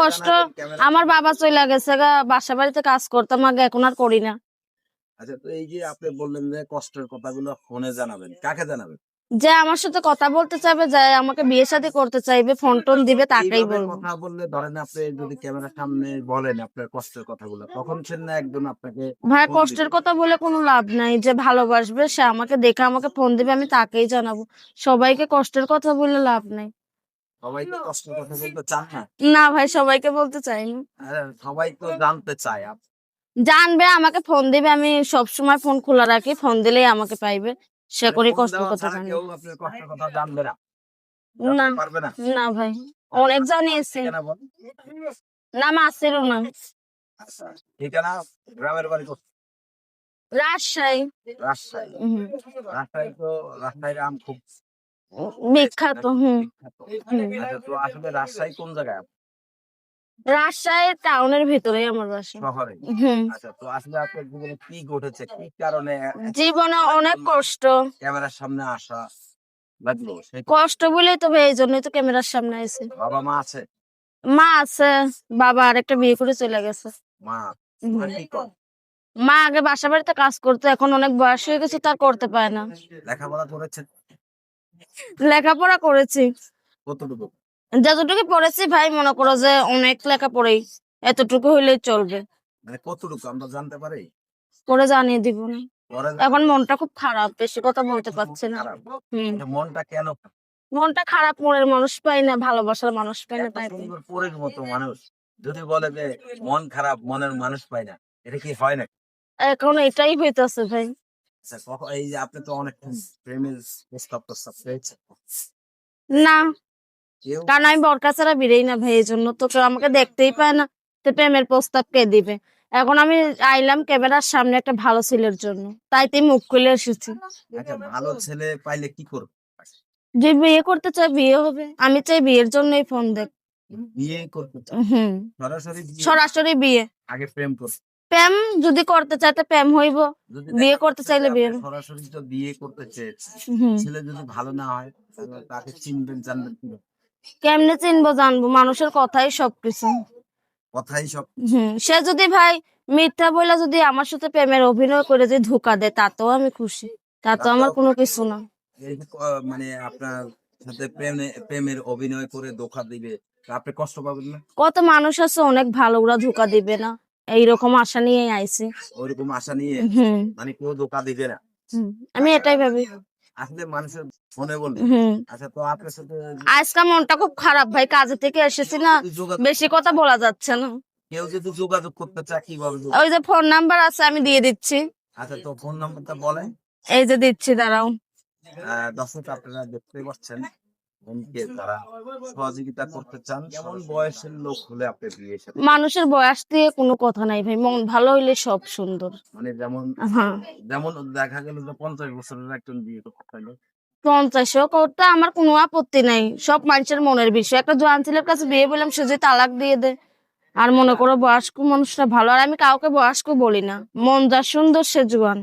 কষ্ট আমার বাবা চলে গেছে গা বাসা বাড়িতে কাজ করতাম আগে এখন আর করি না। আচ্ছা তো এই যে আপনি বললেন যে কষ্টের কথাগুলো ফোনে জানাবেন কাকে জানাবেন? যে আমার সাথে কথা বলতে চাইবে যে আমাকে বিয়ে শাদী করতে চাইবে ফোন টোন দিবে তাকেই বলব। কথা বললে ধরেন আপনি যদি ক্যামেরার সামনে বলেন আপনার কষ্টের কথাগুলো তখন সে না একজন আপনাকে ভাই কষ্টের কথা বলে কোনো লাভ নাই যে ভালোবাসবে সে আমাকে দেখে আমাকে ফোন দিবে আমি তাকেই জানাব। সবাইকে কষ্টের কথা বলে লাভ নাই। সবাই তো কথা বলতে চান না। না ভাই সবাইকে বলতে চাই না সবাই তো জানতে চায় জানবে আমাকে ফোন দিবে। আমি সব সময় ফোন খোলা রাখি ফোন দিলেই আমাকে পাইবে। সে করে দেওয়া কথা জানবে না। না না। না ভাই অনেক জানিয়েছি আসছিল না। আচ্ছা, ঠিকানা গ্রামের বাড়ি রাজশাহী। রাজশাহী। রাজশাহী তো রাজশাহীর আম খুব বিখ্যাত হুম। আচ্ছা তো আসলে রাজশাহী কোন জায়গায়? রাজশাহী টাউনের ভিতরেই আমার বাসা। শহরে? আচ্ছা তো আসলে আপনার জীবনে কি ঘটেছে? কি কারণে জীবনে অনেক কষ্ট। ক্যামেরার সামনে আসা লাগল কষ্ট বলেই তো এই জন্যই তো ক্যামেরার সামনে আছে বাবা মা আছে? মা আছে বাবা আরেকটা বিয়ে করে চলে গেছে? মা? আগে বাসা বাড়িতে কাজ করতো এখন অনেক বয়স হয়ে গেছে তার করতে পায় না। লেখাপড়া করেছে? লেখাপড়া করেছি। কতটুকু? যতটুকু পড়েছি ভাই মনে করো যে অনেক লেখা পড়েই এতটুকু হইলেই চলবে। মানে কতটুকু আমরা জানতে পারি? পরে জানিয়ে দিব না। এখন মনটা খুব খারাপ বেশি কথা বলতে পারছি না। এটা মনটা কেন মনটা খারাপ মনের মানুষ পাই না ভালোবাসার মানুষ পাই না তাই পরের মতো মানুষ। যদি বলে যে মন খারাপ মনের মানুষ পায় না এটা কি হয় না এখন এটাই হইতাছে ভাই। আচ্ছা কখন এই যে আপনি তো অনেক প্রেমের প্রস্তাব প্রস্তাব পেয়েছেন না। কারণ আমি বরকা ছাড়া বেরোই না ভাই এই জন্য তো কেউ আমাকে দেখতেই পায় না তো প্রেমের প্রস্তাব কে দিবে। এখন আমি আইলাম ক্যামেরার সামনে একটা ভালো ছেলের জন্য তাই তুই মুখ খুলে এসেছি। ভালো ছেলে পাইলে কি করবে? যে বিয়ে করতে চায় বিয়ে হবে আমি চাই বিয়ের জন্যই ফোন দেখ। বিয়ে করতে সরাসরি বিয়ে, সরাসরি বিয়ে। আগে প্রেম করতে প্রেম যদি করতে চাইতে প্রেম হইব। বিয়ে করতে চাইলে বিয়ে। সরাসরি তো বিয়ে করতে চেয়েছে ছেলে যদি ভালো না হয় তাহলে তাকে চিনবেন জানবেন কি কেমনে চিনবো জানব? মানুষের কথাই সবকিছু। কথাই সব সে যদি ভাই মিথ্যা বলে যদি আমার সাথে প্রেমের অভিনয় করে যদি ধোকা দেয় তাতেও আমি খুশি। তাতে আমার কোনো কিছু না। মানে আপনার সাথে প্রেমে প্রেমের অভিনয় করে ধোকা দিবে আপনি কষ্ট পাবেন না? কত মানুষ আছে অনেক ভালো ওরা ধোকা দিবে না। এইরকম আশা নিয়ে আইছি। ওইরকম আশা নিয়ে মানে কেউ ধোকা দিবে না। আমি এটাই ভাবি। আসলে মানুষের ফোনে বলবে আচ্ছা তো আপনার সাথে মনটা খুব খারাপ ভাই কাজে থেকে এসেছি না। বেশি কথা বলা যাচ্ছে না। কেউ যদি যোগাযোগ করতে চায় কীভাবে ওই যে ফোন নাম্বার আছে আমি দিয়ে দিচ্ছি। আচ্ছা তো ফোন নাম্বারটা বলেন। এই যে দিচ্ছি দাঁড়াও। দর্শক আপনারা দেখতে পাচ্ছেন। তারা সহযোগিতা করতে চান কেমন বয়সের লোক হলে আপনি বিয়ে মানুষের বয়স দিয়ে কোনো কথা নাই ভাই মন ভালো হইলে সব সুন্দর। মানে যেমন হ্যাঁ। যেমন দেখা গেল যে পঞ্চাশ বছরের একজন বিয়ে করতে পারল পঞ্চাশও করতে আমার কোনো আপত্তি নাই। সব মানুষের মনের বিষয়। একটা জোয়ান ছেলের কাছে বিয়ে বললাম সে যদি তালাক দিয়ে দে আর মনে করো বয়স্ক মানুষটা ভালো আর আমি কাউকে বয়স্ক বলি না। মন যা সুন্দর সে জোয়ান।